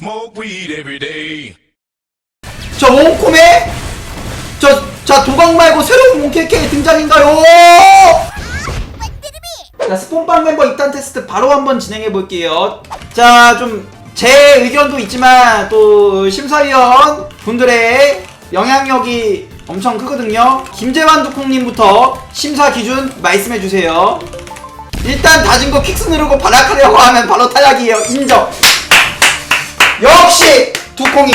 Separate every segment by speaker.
Speaker 1: Smoke weed every day.
Speaker 2: 저 몽콤에 저, 자 도박 말고 새로운 몽케케 등장인가요? 자 스폰빵 멤버 입단 테스트 바로 한번 진행해 볼게요. 자 좀 제 의견도 있지만 또 심사위원 분들의 영향력이 엄청 크거든요. 김재환 두콩님부터 심사 기준 말씀해 주세요. 일단 다진 거 퀵스 누르고 발악하려고 하면 바로 탈락이에요. 인정. 역시 두콩이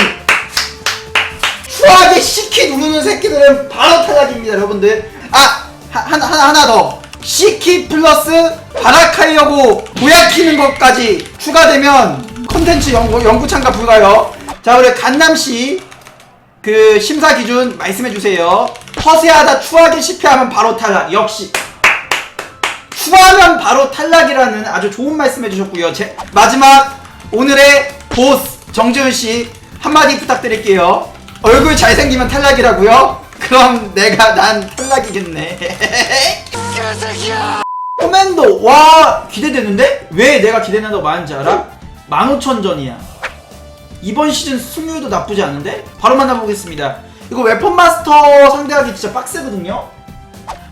Speaker 2: 추하게 시키 누르는 새끼들은 바로 탈락입니다, 여러분들. 아, 하, 하나, 하나, 하나 더. 시키 플러스 발악하려고 보약키는 것까지 추가되면 컨텐츠 연구, 연구 참가 불가요. 자, 우리 간남씨. 그 심사 기준 말씀해주세요. 허세하다 추하게 실패하면 바로 탈락. 역시. 추하면 바로 탈락이라는 아주 좋은 말씀 해주셨고요. 제, 마지막 오늘의 보스 정재훈 씨 한마디 부탁드릴게요. 얼굴 잘생기면 탈락이라고요? 그럼 내가 난 탈락이겠네. 코맨도 와 기대되는데? 왜 내가 기대된다고 말하는지 알아? 15,000전이야. 이번 시즌 승률도 나쁘지 않은데? 바로 만나보겠습니다. 이거 웨폰 마스터 상대하기 진짜 빡세거든요?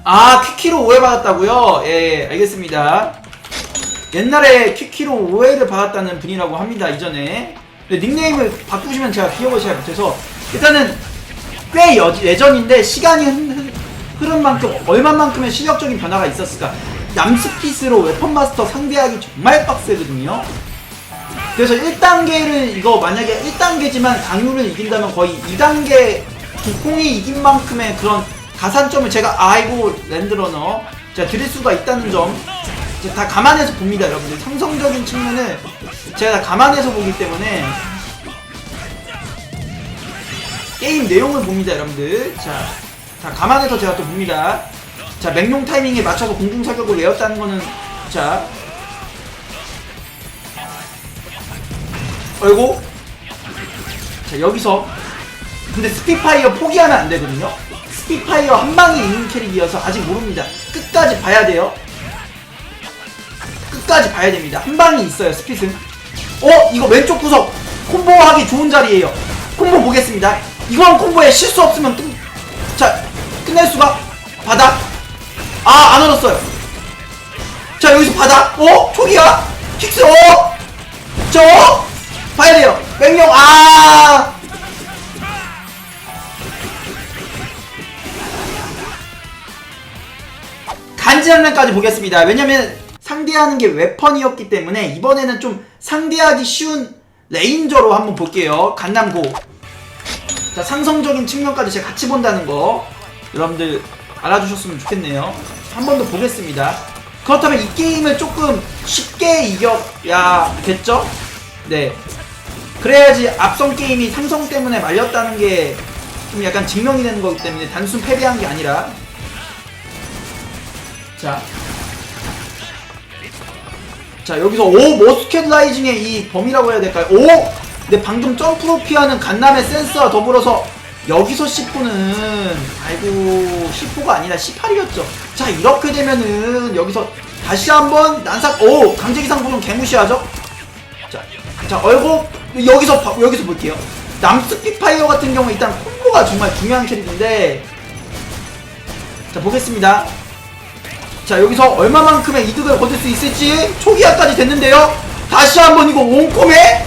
Speaker 2: 아, 퀴키로 오해 받았다고요? 예, 알겠습니다. 옛날에 퀴키로 오해를 받았다는 분이라고 합니다, 이전에. 근데 닉네임을 바꾸시면 제가 기억을 잘 못해서. 일단은 꽤 여, 예전인데 시간이 흐- 흐- 흐른 만큼 얼마만큼의 실력적인 변화가 있었을까. 남스피스로 웨폰 마스터 상대하기 정말 빡세거든요. 그래서 1단계를 이거 만약에 1단계지만 강유를 이긴다면 거의 2단계 두콩이 이긴 만큼의 그런 가산점을 제가 아이고 랜드러너 제가 드릴 수가 있다는 점 제가 다 감안해서 봅니다 여러분들. 상성적인 측면을 제가 다 감안해서 보기 때문에 게임 내용을 봅니다 여러분들. 자, 다 감안해서 제가 또 봅니다. 자 맹룡 타이밍에 맞춰서 공중사격을 외웠다는 거는 자. 얼고 자 여기서. 근데 스피파이어 포기하면 안 되거든요. 스피파이어 한 방에 있는 캐릭이어서 아직 모릅니다. 끝까지 봐야 돼요 끝까지 봐야 됩니다. 한 방이 있어요 스핏은 어 이거 왼쪽 구석 콤보 하기 좋은 자리에요. 콤보 보겠습니다. 이건 콤보에 실수 없으면 끝, 자 끝낼 수가 바닥. 아안 얼었어요. 자 여기서 바닥. 어 초기야? 킥스 어? 저 봐야 돼요. 맹령 아. 간지 장면까지 보겠습니다. 왜냐면 상대하는 게 웨펀이었기 때문에 이번에는 좀 상대하기 쉬운 레인저로 한번 볼게요. 간남고. 자 상성적인 측면까지 제가 같이 본다는 거 여러분들 알아주셨으면 좋겠네요. 한 번 더 보겠습니다. 그렇다면 이 게임을 조금 쉽게 이겨야겠죠? 네. 그래야지 앞선 게임이 삼성 때문에 말렸다는 게 좀 약간 증명이 되는 거기 때문에 단순 패배한 게 아니라 자. 자, 여기서 오 머스켓 라이징의 이 범위라고 해야 될까요? 오! 근데 방금 점프로 피하는 간남의 센스와 더불어서 여기서 10호는 아이고 10호가 아니라 18이었죠. 자, 이렇게 되면은 여기서 다시 한번 난삭 오! 강제기상 보존 개무시하죠? 자, 자 얼고 여기서 봐- 여기서 볼게요. 남스피파이어 같은 경우 일단 콤보가 정말 중요한 캐릭인데 자 보겠습니다. 자 여기서 얼마만큼의 이득을 거둘 수 있을지 초기화까지 됐는데요. 다시 한번 이거 원콤에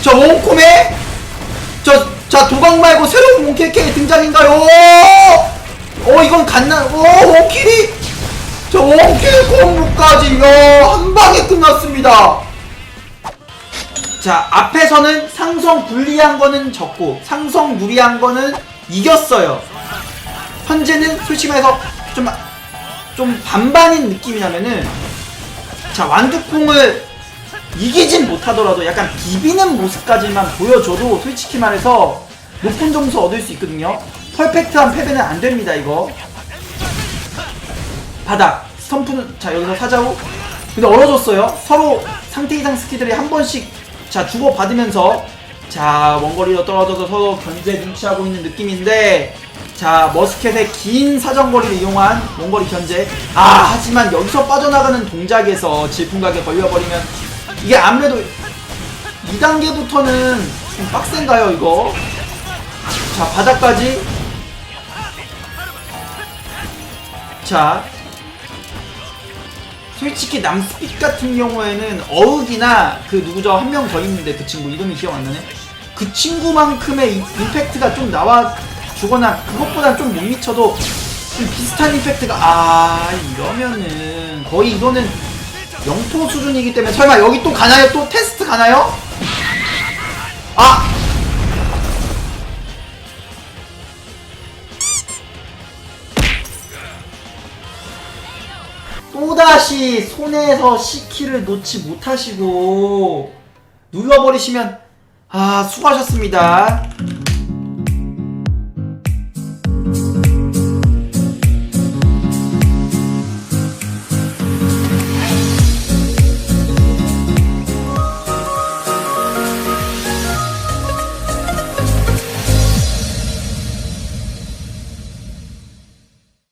Speaker 2: 저 원콤에 저자 도박 말고 새로운 몽케케 등장인가요? 어 이건 갔나? 오 원킬이 저 원킬 콤보까지 야한 방에 끝났습니다. 자 앞에서는 상성 불리한 거는 적고 상성 무리한 거는 이겼어요 현재는 솔직히 말해서 좀, 좀 반반인 느낌이라면은 자 완두콩을 이기진 못하더라도 약간 비비는 모습까지만 보여줘도 솔직히 말해서 높은 점수 얻을 수 있거든요. 퍼펙트한 패배는 안 됩니다 이거. 바닥 스톰프는 자 여기서 사자우. 근데 얼어졌어요. 서로 상태 이상 스키들이 한 번씩 자 주고 받으면서 자 원거리로 떨어져서 서로 견제 눈치하고 있는 느낌인데 자 머스켓의 긴 사정거리를 이용한 원거리 견제. 아 하지만 여기서 빠져나가는 동작에서 질풍각에 걸려버리면 이게 아무래도 2단계부터는 좀 빡센가요 이거? 자 바닥까지. 자 솔직히 남스핏 같은 경우에는 어흑이나 그 누구죠? 한 명 더 있는데 그 친구 이름이 기억 안 나네. 그 친구만큼의 이- 임팩트가 좀 나와 주거나 그것보다 좀 못 미쳐도 좀 비슷한 임팩트가 아 이러면은 거의 이거는 영토 수준이기 때문에 설마 여기 또 가나요? 또 테스트 가나요? 아! 또다시 손에서 C키를 놓지 못하시고 눌러버리시면 아 수고하셨습니다